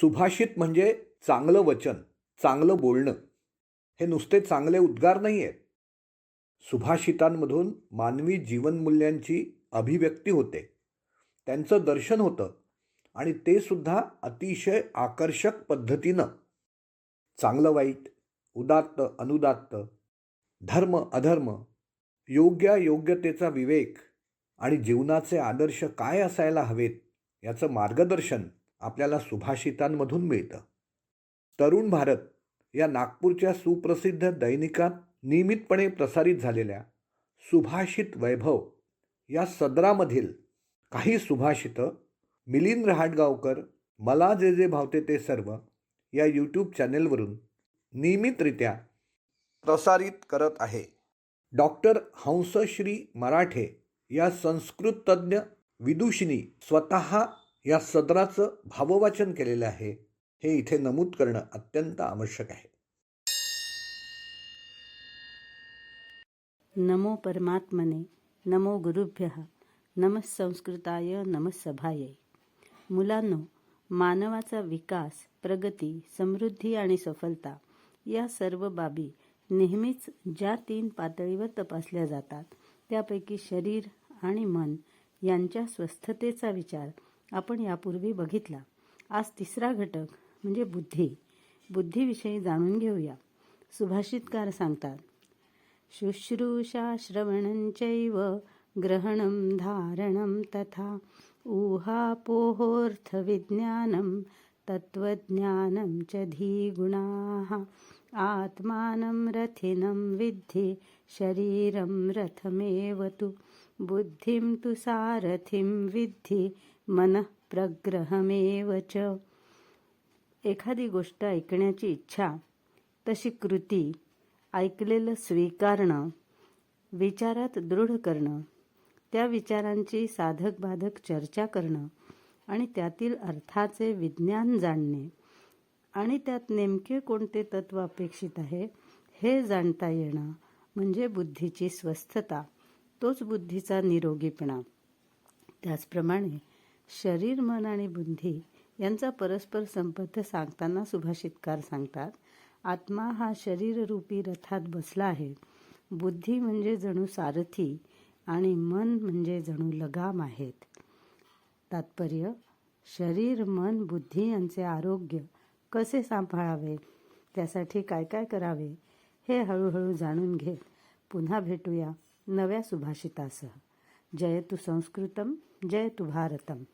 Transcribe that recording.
सुभाषित म्हणजे चांगलं वचन चांगलं बोलणं. हे नुसते चांगले उद्गार नाही आहेत सुभाषितांमधून मानवी जीवनमूल्यांची अभिव्यक्ती होते. त्यांचं दर्शन होतं आणि ते सुद्धा अतिशय आकर्षक पद्धतीनं. चांगलं वाईट उदात्त अनुदात्त धर्म अधर्म योग्य योग्यतेचा विवेक आणि जीवनाचे आदर्श काय असायला हवेत याचं मार्गदर्शन आपल्याला सुभाषितांमधून मिळतं. तरुण भारत या नागपूरच्या सुप्रसिद्ध दैनिकात नियमितपणे प्रसारित झालेल्या सुभाषित वैभव या सदरामधील काही सुभाषितं मिलिंद रहाटगावकर मला जे जे भावते ते सर्व या यूट्यूब चॅनेलवरून नियमितरित्या प्रसारित करत आहे. डॉक्टर हंसश्री मराठे या संस्कृत तज्ज्ञ विदुषिनी स्वतः या सदराचं भाववाचन केलेलं आहे हे इथे नमूद करणं अत्यंत आवश्यक आहे. नमो परमात्मने नमो गुरुभ्य नमः संस्कृताय नमः सभाये. मुलांनो मानवाचा विकास प्रगती समृद्धी आणि सफलता या सर्व बाबी नेहमीच ज्या तीन पातळीवर तपासल्या जातात त्यापैकी शरीर आणि मन यांच्या स्वस्थतेचा विचार आपण यापूर्वी बघितला. आज तिसरा घटक म्हणजे बुद्धी. बुद्धीविषयी जाणून घेऊया. सुभाषितकार सांगतात शुश्रूषा श्रवणंचैव ग्रहणं धारणं तथा ऊहापोहोऽर्थविज्ञानं तत्त्वज्ञानं च धीगुणाः आत्मानं रथिनं विद्धि शरीरं रथमेव तु बुद्धिं तु सारथिं विद्धि मनः प्रग्रहमेव च. एखादी गोष्ट ऐकण्याची इच्छा तशी कृती ऐकलेलं स्वीकारणं विचारात दृढ करणं त्या विचारांची साधक बाधक चर्चा करणं आणि त्यातील अर्थाचे विज्ञान जाणणे आणि त्यात नेमके कोणते तत्व अपेक्षित आहे हे जाणता येणं म्हणजे बुद्धीची स्वस्थता तोच बुद्धीचा निरोगीपणा. त्याचप्रमाणे शरीर मन आणि बुद्धी यांचा परस्पर संबंध सांगताना सुभाषितकार सांगतात आत्मा हा शरीररूपी रथात बसला आहे. बुद्धी म्हणजे जणू सारथी आणि मन म्हणजे जणू लगाम आहेत. तात्पर्य शरीर मन बुद्धी यांचे आरोग्य कसे सांभाळावे? त्यासाठी काय काय करावे? हे हळूहळू जाणून घेत पुन्हा भेटूया नव्या सुभाषितासह. जयतु संस्कृतम जयतु भारतम।